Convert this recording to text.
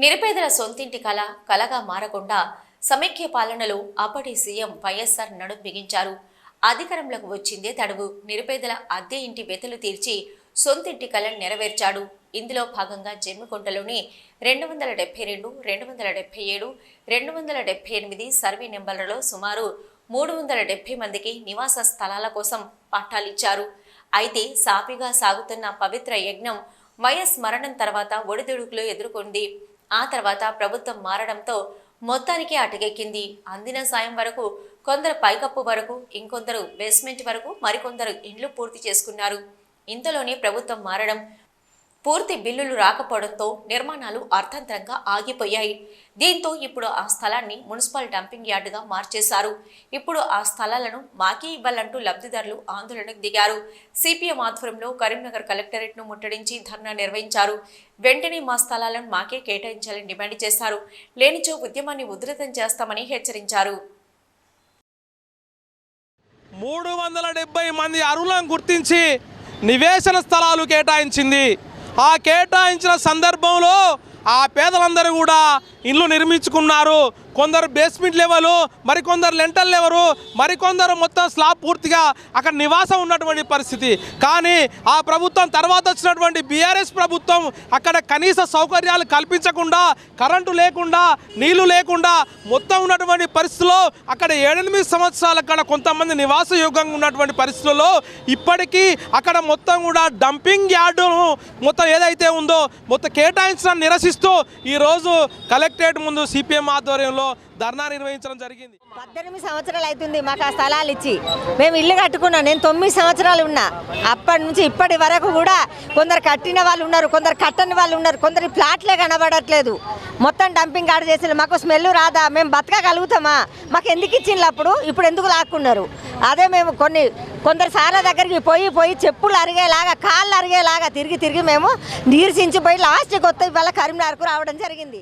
నిరుపేదల సొంతింటి కళ కలగా మారకుండా సమైక్య పాలనలో అప్పటి సీఎం వైఎస్ఆర్ నడుం బిగించారు. అధికారంలోకి వచ్చిందే తడువు. నిరుపేదల అద్దె ఇంటి వెతలు తీర్చి సొంతింటి కళను నెరవేర్చాడు. ఇందులో భాగంగా జమ్మికుంటలోని రెండు వందల డెబ్బై రెండు రెండు వందల డెబ్బై ఏడు రెండు వందల డెబ్బై ఎనిమిది సర్వే నెంబర్లలో సుమారు మూడు వందల డెబ్బై మందికి నివాస స్థలాల కోసం పట్టాలిచ్చారు అయితే సాఫీగా సాగుతున్న పవిత్ర యజ్ఞం వైఎస్ మరణం తర్వాత ఒడిదుడుకులు ఎదుర్కొంది. ఆ తర్వాత ప్రభుత్వం మారడంతో మొత్తానికి అటకెక్కింది. అందిన సాయం వరకు కొందరు పైకప్పు వరకు ఇంకొందరు బేస్మెంట్ వరకు మరికొందరు ఇండ్లు పూర్తి చేసుకున్నారు. ఇంతలోనే ప్రభుత్వం మారడం పూర్తి బిల్లులు రాకపోవడంతో నిర్మాణాలు అర్థంతరంగా ఆగిపోయాయి. దీంతో ఇప్పుడు ఆ స్థలాన్ని మున్సిపల్ డంపింగ్ యార్డుగా మార్చేశారు. ఇప్పుడు ఆ స్థలాలను మాకే ఇవ్వాలంటూ లబ్ధిదారులు ఆందోళనకు దిగారు. సిపిఎం ఆధ్వర్యంలో కరీంనగర్ కలెక్టరేట్ను ముట్టడించి ధర్నా నిర్వహించారు. వెంటనే మా స్థలాలను మాకే కేటాయించాలని డిమాండ్ చేశారు. లేనిచో ఉద్యమాన్ని ఉధృతం చేస్తామని హెచ్చరించారు. మూడు వందల డెబ్బై మంది అరువులను గుర్తించి నివేశన స్థలాలు కేటాయించింది ఆ కేటాయించిన సందర్భంలో ఆ పేదలందరూ కూడా ఇండ్లు నిర్మించుకున్నారు. కొందరు బేస్మెంట్ లెవెల్ మరికొందరు లెంటల్ లెవెల్ మరికొందరు మొత్తం స్లాబ్ పూర్తిగా అక్కడ నివాసం ఉన్నటువంటి పరిస్థితి. కానీ ఆ ప్రభుత్వం తర్వాత వచ్చినటువంటి బీఆర్ఎస్ ప్రభుత్వం అక్కడ కనీస సౌకర్యాలు కల్పించకుండా కరెంటు లేకుండా నీళ్ళు లేకుండా మొత్తం ఉన్నటువంటి పరిస్థితుల్లో అక్కడ ఏడెనిమిది సంవత్సరాలు అక్కడ కొంతమంది నివాస యోగంగా ఉన్నటువంటి పరిస్థితుల్లో ఇప్పటికీ అక్కడ మొత్తం కూడా డంపింగ్ యార్డును మొత్తం ఏదైతే ఉందో మొత్తం కేటాయించడం నిరసిస్తూ ఈరోజు కలెక్టరేట్ ముందు సిపిఎం ఆధ్వర్యంలో ధర్నా నిర్వహించడం జరిగింది. పద్దెనిమిది సంవత్సరాలు అవుతుంది మాకు ఆ స్థలాలు ఇచ్చి. మేము ఇల్లు కట్టుకున్నాం నేను తొమ్మిది సంవత్సరాలు ఉన్నా. అప్పటి నుంచి ఇప్పటి వరకు కూడా కొందరు కట్టిన వాళ్ళు ఉన్నారు కొందరు కట్టని వాళ్ళు ఉన్నారు కొందరు ప్లాట్లే కనబడట్లేదు. మొత్తం డంపింగ్ ఆడ చేసిన మాకు స్మెల్ రాదా? మేము బతకగలుగుతామా? మాకు ఎందుకు ఇచ్చిండ్రు అప్పుడు? ఇప్పుడు ఎందుకు లాక్కున్నారు? అదే మేము కొన్ని కొందరు సార్ల దగ్గరికి పోయి పోయి చెప్పులు అరిగేలాగా కాళ్ళు అరిగేలాగా తిరిగి తిరిగి మేము నీరసించిపోయి లాస్ట్కి వస్తే ఇవాళ కరీంనగర్కు రావడం జరిగింది.